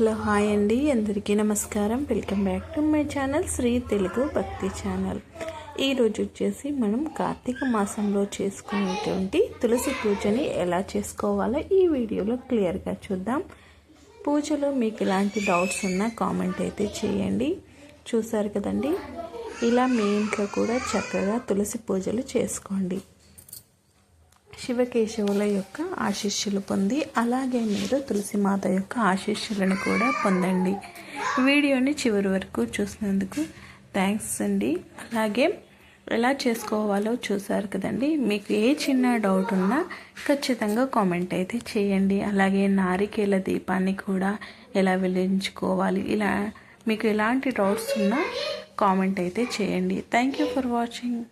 Hello hi అండి. అందరికీ నమస్కారం. Welcome back to my channel Shri Telugu Bhakti channel ఈరోజు వచ్చేసి మనం కార్తీక మాసంలో చేసుకునేటువంటి తులసి పూజని ఎలా చేసుకోవాలో ఈ వీడియోలో క్లియర్గా చూద్దాం. పూజలో మీకు ఎలాంటి డౌట్స్ ఉన్నా కామెంట్ అయితే చేయండి. చూసారు కదండి? ఇలా మీ ఇంట్లో కూడా చక్కగా తులసి పూజలు చేసుకోండి. శివకేశవుల యొక్క ఆశీస్సులు పొంది అలాగే మీరు తులసిమాత యొక్క ఆశీస్సులను కూడా పొందండి. వీడియోని చివరి వరకు చూసినందుకు థ్యాంక్స్ అండి. అలాగే ఎలా చేసుకోవాలో చూసారు కదండి. మీకు ఏ చిన్న డౌట్ ఉన్నా ఖచ్చితంగా కామెంట్ అయితే చేయండి. అలాగే నారికేల దీపాన్ని కూడా ఎలా వెలిగించుకోవాలి ఇలా మీకు ఎలాంటి డౌట్స్ ఉన్నా కామెంట్ అయితే చేయండి. Thank you for watching.